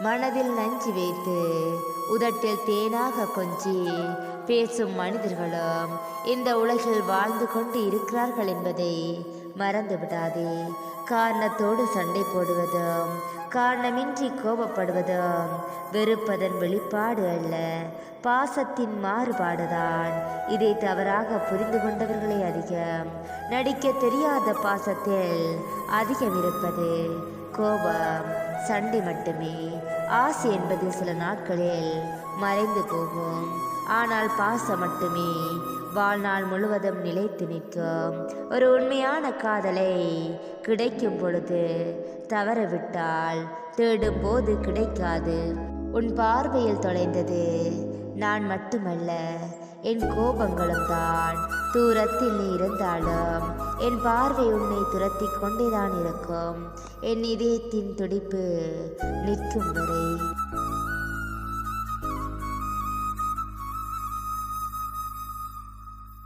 மனதில் நஞ்சு வைத்து உதட்டில் தேனாக கொஞ்சி பேசும் மனிதர்களும் இந்த உலகில் வாழ்ந்து கொண்டு இருக்கிறார்கள் என்பதை மறந்து விடாதே காரணத்தோடு சண்டை போடுவதும் காரணமின்றி கோபப்படுவதும் வெறுப்பதன் வெளிப்பாடு அல்ல பாசத்தின் மாறுபாடுதான். இதை தவறாக புரிந்து கொண்டவர்களே அதிகம் நடிக்க தெரியாத பாசத்தில் அதிகம் இருப்பது கோபம். சண்டை மட்டுமே. ஆசை என்பது சில நாட்களில் மறைந்து போகும். ஆனால் பாசம் மட்டுமே. வாழ்நாள் முழுவதும் நிலைத்து நிற்கும். ஒரு உண்மையான காதலை கிடைக்கும் பொழுது தவறவிட்டால் தேடும் போது கிடைக்காது. உன் பார்வையில் தொலைந்தது நான் மட்டுமல்ல. என் கோபங்களும் தான் தூரத்தில் இருந்தாலும் என் பார்வை உன்னை துரத்தி கொண்டேதான் இருக்கும். என் இதயத்தின் துடிப்பு நிற்கும் வரை